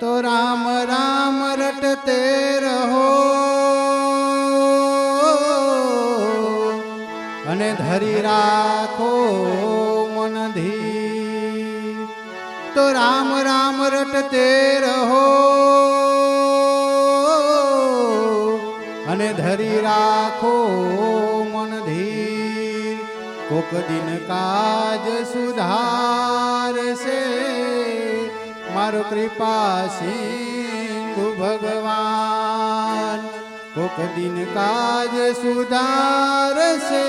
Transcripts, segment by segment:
તો રામ રામ રટતે રહો. અને ધરી રાખો મન ધી તો રામ રામ રટતે રહો. અને ધરી રાખો મન ધીર. કોક દિન કાજ સુધારશે. મારો કૃપા સિંધુ ભગવાન. કોક દિન કાજ સુધારશે.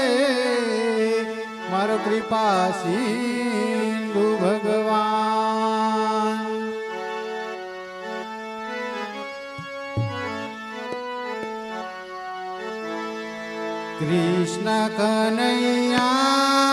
મારો કૃપા સિંધુ ભગવાન. કૃષ્ણ કનૈયા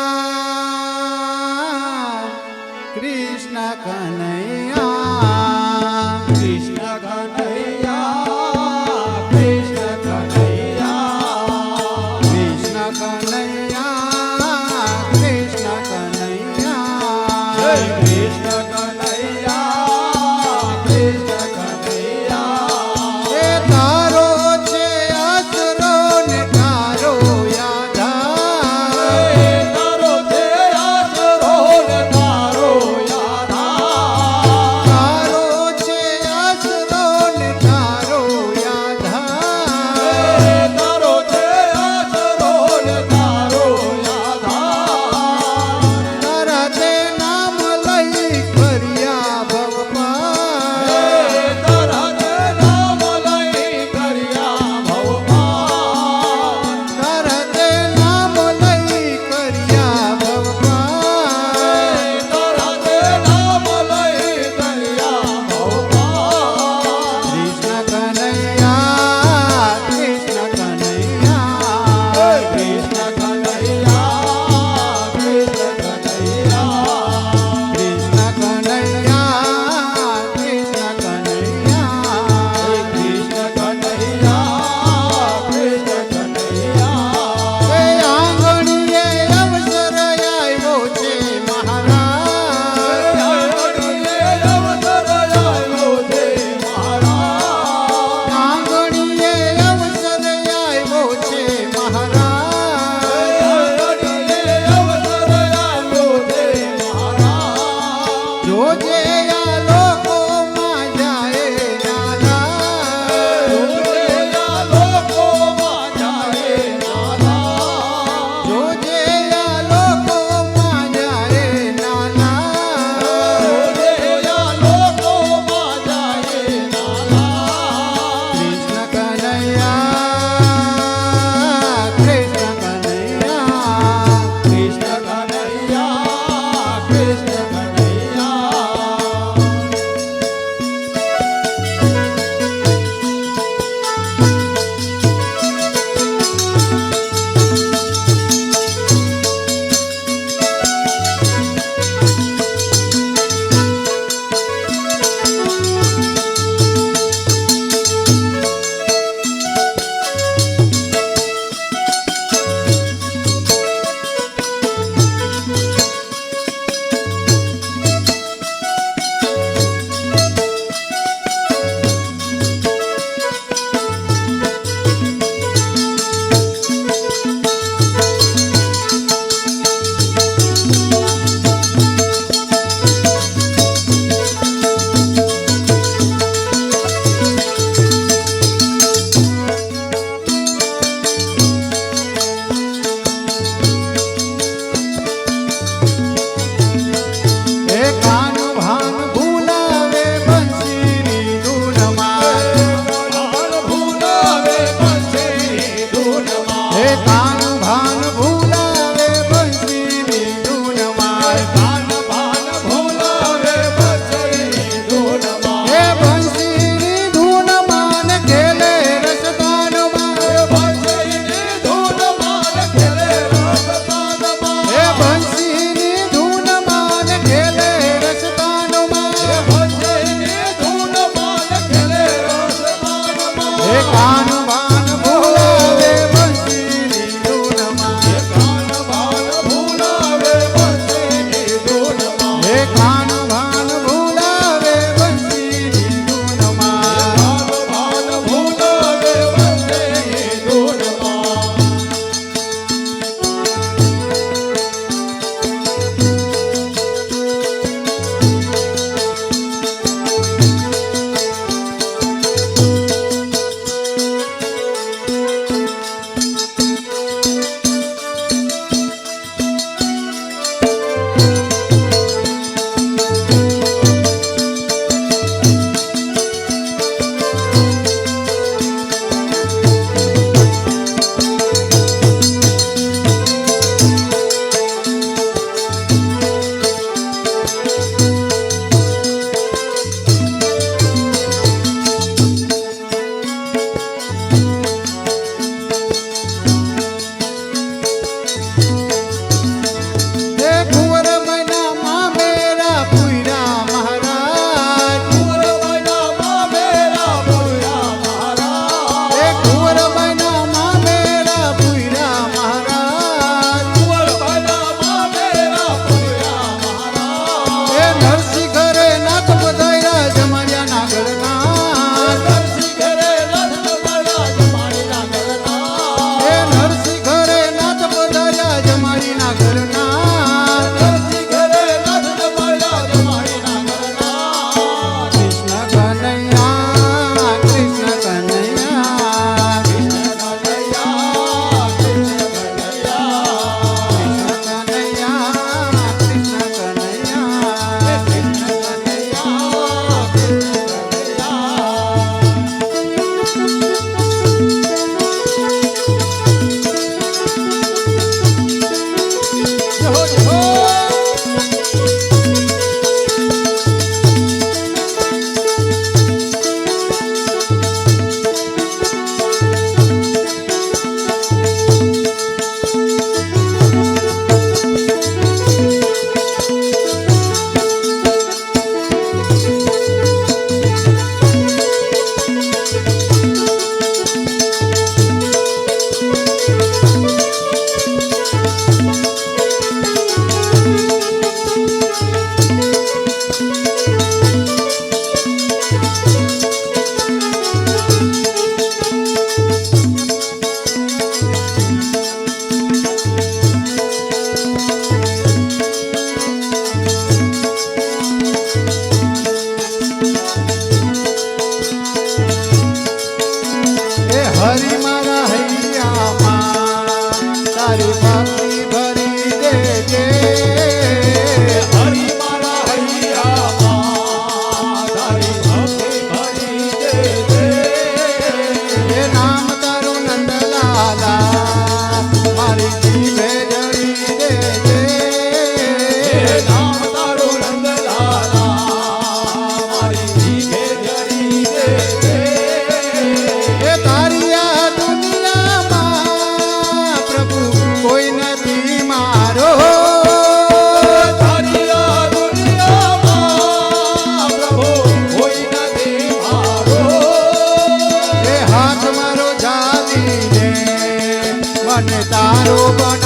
ভালোবাসা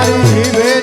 তারি